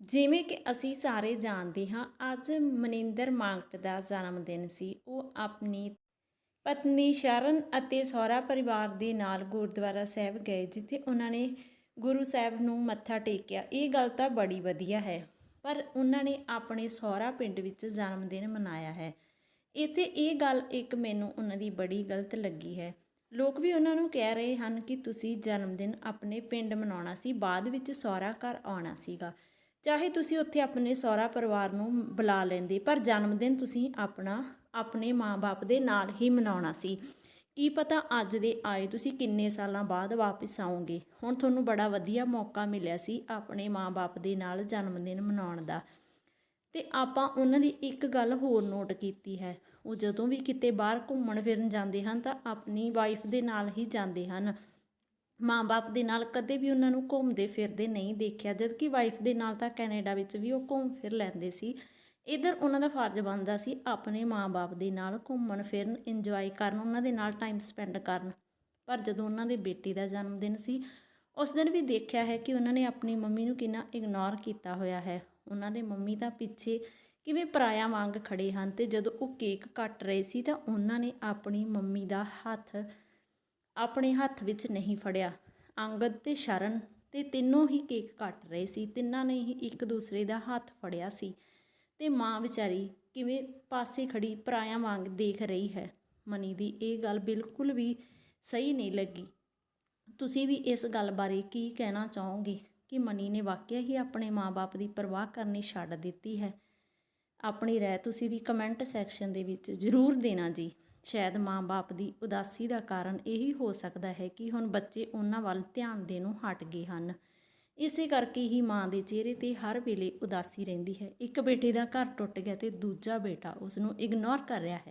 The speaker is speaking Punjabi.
ਜਿਵੇਂ ਕਿ ਅਸੀਂ ਸਾਰੇ ਜਾਣਦੇ ਹਾਂ, ਅੱਜ ਮਨਿੰਦਰ ਮਾਂਗਟ ਦਾ ਜਨਮ ਦਿਨ ਸੀ। ਉਹ ਆਪਣੀ ਪਤਨੀ ਸ਼ਰਨ ਅਤੇ ਸਹੁਰਾ ਪਰਿਵਾਰ ਦੇ ਨਾਲ ਗੁਰਦੁਆਰਾ ਸਾਹਿਬ ਗਏ, ਜਿੱਥੇ ਉਹਨਾਂ ਨੇ ਗੁਰੂ ਸਾਹਿਬ ਨੂੰ ਮੱਥਾ ਟੇਕਿਆ। ਇਹ ਗੱਲ ਤਾਂ ਬੜੀ ਵਧੀਆ ਹੈ, ਪਰ ਉਹਨਾਂ ਨੇ ਆਪਣੇ ਸਹੁਰਾ ਪਿੰਡ ਵਿੱਚ ਜਨਮ ਦਿਨ ਮਨਾਇਆ ਹੈ। ਇੱਥੇ ਇਹ ਗੱਲ ਇੱਕ ਮੈਨੂੰ ਉਹਨਾਂ ਦੀ ਬੜੀ ਗਲਤ ਲੱਗੀ ਹੈ। ਲੋਕ ਵੀ ਉਹਨਾਂ ਨੂੰ ਕਹਿ ਰਹੇ ਹਨ ਕਿ ਤੁਸੀਂ ਜਨਮ ਦਿਨ ਆਪਣੇ ਪਿੰਡ ਮਨਾਉਣਾ ਸੀ, ਬਾਅਦ ਵਿੱਚ ਸਹੁਰਾ ਘਰ ਆਉਣਾ ਸੀਗਾ। ਚਾਹੇ ਤੁਸੀਂ ਉੱਥੇ ਆਪਣੇ ਸਹੁਰਾ ਪਰਿਵਾਰ ਨੂੰ ਬੁਲਾ ਲੈਂਦੇ, ਪਰ ਜਨਮ ਦਿਨ ਤੁਸੀਂ ਆਪਣਾ, ਆਪਣੇ ਮਾਂ-ਬਾਪ ਦੇ ਨਾਲ ਹੀ ਮਨਾਉਣਾ ਸੀ। ਕੀ ਪਤਾ ਅੱਜ ਦੇ ਆਏ ਤੁਸੀਂ ਕਿੰਨੇ ਸਾਲਾਂ ਬਾਅਦ ਵਾਪਸ ਆਓਗੇ? ਹੁਣ ਤੁਹਾਨੂੰ ਬੜਾ ਵਧੀਆ ਮੌਕਾ ਮਿਲਿਆ ਸੀ ਆਪਣੇ ਮਾਂ-ਬਾਪ ਦੇ ਨਾਲ ਜਨਮ ਦਿਨ ਮਨਾਉਣ ਦਾ। ਤੇ ਆਪਾਂ ਉਹਨਾਂ ਦੀ ਇੱਕ ਗੱਲ ਹੋਰ ਨੋਟ ਕੀਤੀ ਹੈ। ਉਹ ਜਦੋਂ ਵੀ ਕਿਤੇ ਬਾਹਰ ਘੁੰਮਣ ਫਿਰਨ ਜਾਂਦੇ ਹਨ ਤਾਂ ਆਪਣੀ ਵਾਈਫ ਦੇ ਨਾਲ ਹੀ ਜਾਂਦੇ ਹਨ। ਮਾਂ-ਬਾਪ ਦੇ ਨਾਲ ਕਦੇ ਵੀ ਉਹਨਾਂ ਨੂੰ ਘੁੰਮਦੇ ਫਿਰਦੇ ਨਹੀਂ ਦੇਖਿਆ, ਜਦਕਿ ਵਾਈਫ ਦੇ ਨਾਲ ਤਾਂ ਕੈਨੇਡਾ ਵਿੱਚ ਵੀ ਉਹ ਘੁੰਮ ਫਿਰ ਲੈਂਦੇ ਸੀ। ਇਧਰ ਉਹਨਾਂ ਦਾ ਫਰਜ਼ ਬਣਦਾ ਸੀ ਆਪਣੇ ਮਾਂ-ਬਾਪ ਦੇ ਨਾਲ ਘੁੰਮਣ ਫਿਰਨ ਇੰਜੋਏ ਕਰਨ, ਉਹਨਾਂ ਦੇ ਨਾਲ ਟਾਈਮ ਸਪੈਂਡ ਕਰਨ। ਪਰ ਜਦੋਂ ਉਹਨਾਂ ਦੇ ਬੇਟੀ ਦਾ ਜਨਮ ਦਿਨ ਸੀ, ਉਸ ਦਿਨ ਵੀ ਦੇਖਿਆ ਹੈ ਕਿ ਉਹਨਾਂ ਨੇ ਆਪਣੀ ਮੰਮੀ ਨੂੰ ਕਿੰਨਾ ਇਗਨੋਰ ਕੀਤਾ ਹੋਇਆ ਹੈ। ਉਹਨਾਂ ਦੇ ਮੰਮੀ ਤਾਂ ਪਿੱਛੇ ਕਿਵੇਂ ਪਰਾਇਆ ਵਾਂਗ ਖੜੇ ਹਨ ਤੇ ਜਦੋਂ ਉਹ ਕੇਕ ਕੱਟ ਰਹੇ ਸੀ ਤਾਂ ਉਹਨਾਂ ਨੇ ਆਪਣੀ ਮੰਮੀ ਦਾ ਹੱਥ ਆਪਣੇ ਹੱਥ ਵਿੱਚ ਨਹੀਂ ਫੜਿਆ। ਅੰਗਦ ਤੇ ਸ਼ਰਨ ਤੇ ਤਿੰਨੋਂ ਹੀ ਕੇਕ ਕੱਟ ਰਹੇ ਸੀ। ਤਿੰਨਾਂ ਨੇ ਹੀ ਇੱਕ ਦੂਸਰੇ ਦਾ ਹੱਥ ਫੜਿਆ ਸੀ। ਤੇ ਮਾਂ ਵਿਚਾਰੀ ਕਿਵੇਂ ਪਾਸੇ ਖੜੀ ਪਰਾਇਆ ਵਾਂਗ ਦੇਖ ਰਹੀ ਹੈ? ਮਨੀ ਦੀ ਇਹ ਗੱਲ ਬਿਲਕੁਲ ਵੀ ਸਹੀ ਨਹੀਂ ਲੱਗੀ। ਤੁਸੀਂ ਵੀ ਇਸ ਗੱਲ ਬਾਰੇ ਕੀ ਕਹਿਣਾ ਚਾਹੋਗੇ? ਕਿ ਮਨੀ ਨੇ ਵਾਕਿਆ ਹੀ ਆਪਣੇ ਮਾਪੇ ਦੀ ਪਰਵਾਹ ਕਰਨੀ ਛੱਡ ਦਿੱਤੀ ਹੈ? ਆਪਣੀ ਰਾਏ ਤੁਸੀਂ ਵੀ ਕਮੈਂਟ ਸੈਕਸ਼ਨ ਦੇ ਵਿੱਚ ਜ਼ਰੂਰ ਦੇਣਾ ਜੀ। ਸ਼ਾਇਦ ਮਾਂ-ਬਾਪ ਦੀ ਉਦਾਸੀ ਦਾ ਕਾਰਨ ਇਹੀ ਹੋ ਸਕਦਾ ਹੈ ਕਿ ਹੁਣ ਬੱਚੇ ਉਹਨਾਂ ਵੱਲ ਧਿਆਨ ਦੇਣੋਂ ਹਟ ਗਏ ਹਨ। ਇਸੇ ਕਰਕੇ ਹੀ ਮਾਂ ਦੇ ਚਿਹਰੇ ਤੇ ਹਰ ਵੇਲੇ ਉਦਾਸੀ ਰਹਿੰਦੀ ਹੈ। ਇੱਕ ਬੇਟੇ ਦਾ ਘਰ ਟੁੱਟ ਗਿਆ ਤੇ ਦੂਜਾ ਬੇਟਾ ਉਸ ਨੂੰ ਇਗਨੋਰ ਕਰ ਰਿਹਾ ਹੈ।